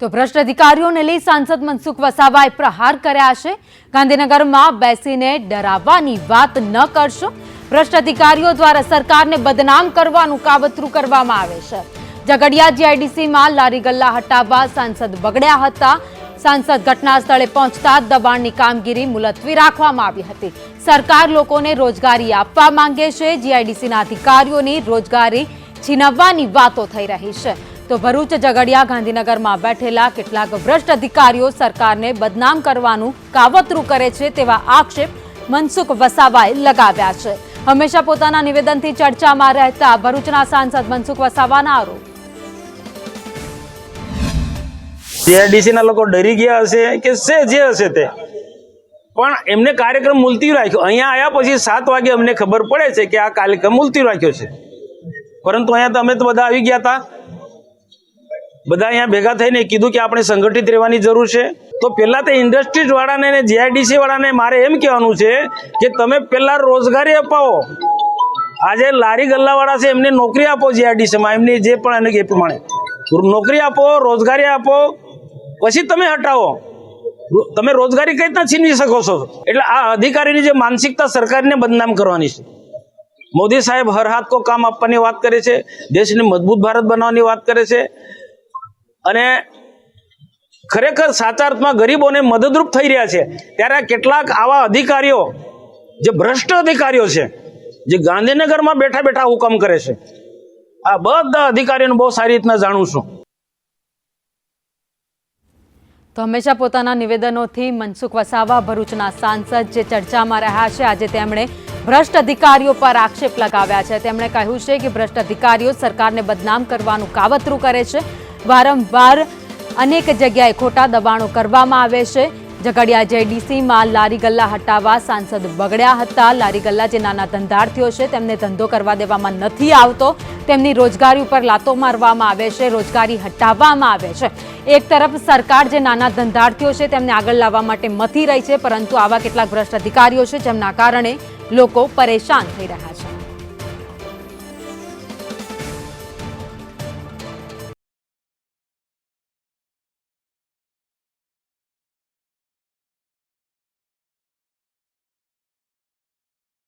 તો ભ્રષ્ટ અધિકારીઓને લઈ સાંસદ મનસુખ વસાવાએ પ્રહાર કર્યા છે. ગાંધીનગરમાં બેસીને ડરાવવાની વાત ન કરશો. ભ્રષ્ટ અધિકારીઓ દ્વારા સરકારને બદનામ કરવાનું કાવતરું કરવામાં આવે છે. ઝઘડિયા જીઆઈડીસીમાં લારી ગલ્લા હટાવવા સાંસદ બગડ્યા હતા. સાંસદ ઘટના સ્થળે પહોંચતા દબાણની કામગીરી મુલતવી રાખવામાં આવી હતી. સરકાર લોકોને રોજગારી આપવા માંગે છે. જીઆઈડીસીના અધિકારીઓની રોજગારી છીનવવાની વાતો થઈ રહી છે. તો ભરૂચ ઝઘડિયા ગાંધીનગરમાં બેઠેલા કેટલાક ભ્રષ્ટ અધિકારીઓ સરકારને બદનામ કરવાનું કાવતરું કરે છે તેવા આક્ષેપ મનસુખ વસાવાએ લગાવ્યા છે. હંમેશા પોતાના નિવેદનથી ચર્ચામાં રહેતા ભરૂચના સાંસદ મનસુખ વસાવાના આરોપ. સીઆરડીસીના લોકો ડરી ગયા હશે કે છે જે હશે તે? પણ એમને કાર્યક્રમ મુલતી રાખ્યો. અહીંયા આવ્યા પછી સાત વાગે અમને ખબર પડે છે કે આ કાર્યક્રમ મુલતી રાખ્યો છે. પરંતુ અહીંયા અમે તો બધા આવી ગયા હતા. બધા અહીંયા ભેગા થઈને કીધું કે આપણે સંગઠિત રહેવાની જરૂર છે. તો પહેલાં તે ઇન્ડસ્ટ્રીઝ વાળાને અને જીઆઈડીસી વાળાને મારે એમ કહેવાનું છે કે તમે પહેલાં રોજગારી અપાવો. આજે લારી ગલ્લાવાળા છે, એમને નોકરી આપો જીઆઈડીસીમાં એમની જે પણ એને એ પ્રમાણે નોકરી આપો, રોજગારી આપો, પછી તમે હટાવો. તમે રોજગારી કઈ રીતના છીનવી શકો છો? એટલે આ અધિકારીની જે માનસિકતા સરકારને બદનામ કરવાની છે. મોદી સાહેબ હર હાથ કો કામ આપવાની વાત કરે છે, દેશને મજબૂત ભારત બનાવવાની વાત કરે છે. અને ખરેખર સાચા અર્થમાં ગરીબોને મદદરૂપ થઈ રહ્યા છે. ત્યારે કેટલાક આવા અધિકારીઓ, જે ભ્રષ્ટ અધિકારીઓ છે, જે ગાંધીનગરમાં બેઠા બેઠા હુકમ કરે છે. આ બધા અધિકારીઓને બહુ સારી રીતના જાણું છું. તો હંમેશા પોતાના નિવેદનોથી મનસુખ વસાવા ભરૂચના સાંસદ જે ચર્ચામાં રહ્યા છે, આજે તેમણે ભ્રષ્ટ અધિકારીઓ પર આક્ષેપ લગાવ્યા છે. તેમણે કહ્યું છે કે ભ્રષ્ટ અધિકારીઓ સરકારને બદનામ કરવાનું કાવતરું કરે છે. વારંવાર અનેક જગ્યાએ ખોટા દબાણો કરવામાં આવે છે. ઝઘડિયા જેડીસીમાં લારી ગલ્લા હટાવવા સાંસદ બગડ્યા હતા. લારી ગલ્લા જે નાના ધંધાર્થીઓ છે, તેમને ધંધો કરવા દેવામાં નથી આવતો. તેમની રોજગારી ઉપર લાતો મારવામાં આવે છે, રોજગારી હટાવવામાં આવે છે. એક તરફ સરકાર જે નાના ધંધાર્થીઓ છે, તેમને આગળ લાવવા માટે મથી રહી છે, પરંતુ આવા કેટલાક ભ્રષ્ટ અધિકારીઓ છે, જેમના કારણે લોકો પરેશાન થઈ રહ્યા છે.